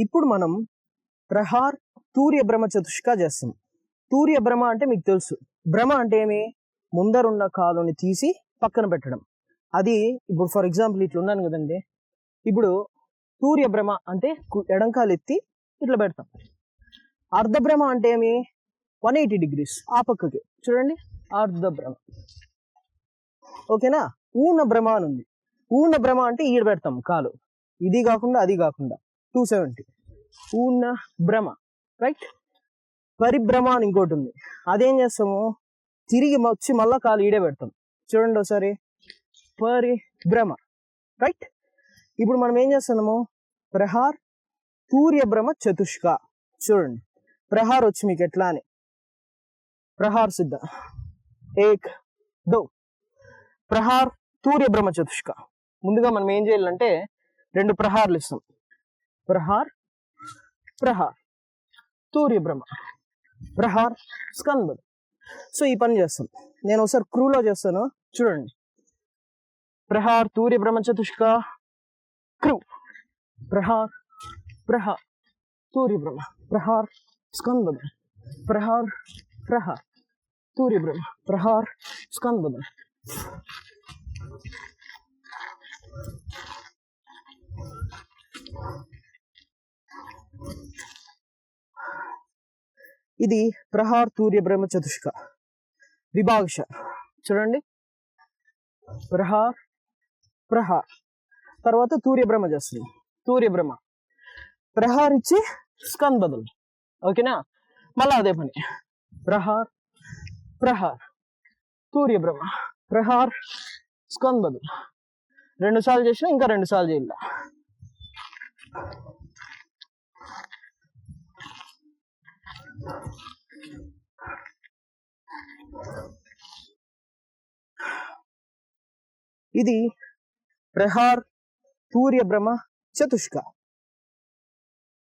ఇప్పుడు మనం ప్రహార్ తూర్య భ్రమ చతుష్క చేస్తాం. తూర్య భ్రమ అంటే మీకు తెలుసు. భ్రమ అంటే ఏమి? ముందరున్న కాలుని తీసి పక్కన పెట్టడం. అది ఇప్పుడు ఫర్ ఎగ్జాంపుల్ ఇట్లా ఉన్నాను కదండి. ఇప్పుడు తూర్య భ్రమ అంటే ఎడంకాలు ఎత్తి ఇట్లా పెడతాం. అర్ధభ్రమ అంటే ఏమి? వన్ ఎయిటీ డిగ్రీస్ ఆ పక్కకి. చూడండి. అర్ధభ్రమ ఓకేనా? ఊన భ్రమ అని ఉంది. ఊన భ్రమ అంటే ఈడ పెడతాం కాలు. ఇది కాకుండా అది కాకుండా. టూ సెవెంటీ ఊన భ్రమ రైట్ పరిభ్రమ అని ఇంకోటి ఉంది. అదేం చేస్తాము? తిరిగి వచ్చి మళ్ళా కాలు ఈడే పెడతాం. చూడండి ఒకసారి. పరిభ్రమ రైట్ ఇప్పుడు మనం ఏం చేస్తున్నాము? ప్రహార్ సూర్యభ్రమ చతుష్క. చూడండి. ప్రహార్ వచ్చి మీకు ఎట్లా అని. ప్రహార్ సిద్ధ. ఏక్ దో. ప్రహార్ సూర్యభ్రమ చతుష్క. ముందుగా మనం ఏం చేయాలంటే రెండు ప్రహార్లు ఇస్తాం. ప్రహార్ ప్రహార్ తూర్య ప్రహార్ స్కందం సో ఈ పని చేస్తాం. నేను ఒకసారి క్రూలో చేస్తాను. చూడండి. ప్రహార్ తూర్య భ్రమ చతుష్క క్రూ. ప్రహార్ ప్రహార్ తూర్యబ్రహ్మ ప్రహార్ స్కందం ప్రహార్ ప్రహార్ తూర్యబ్రహ్మ ప్రహార్ స్కందం ఇది ప్రహార్ తూర్య బ్రహ్మ చతుష్క. విభాగశ. చూడండి. ప్రహార్ ప్రహార్. తర్వాత తూర్య బ్రహ్మ చేస్తుంది తూర్య బ్రహ్మ. ప్రహార్ ఇచ్చి స్కంద్ బదులు. ఓకేనా? మళ్ళా అదే పని. ప్రహార్ ప్రహార్. తూర్య బ్రహ్మ. ప్రహార్ స్కంద్ బదులు. రెండు సార్లు చేసినా ఇంకా రెండు సార్లు చేయాలి. ఇది ప్రహార్ తూర్య బ్రహ్మ చతుష్క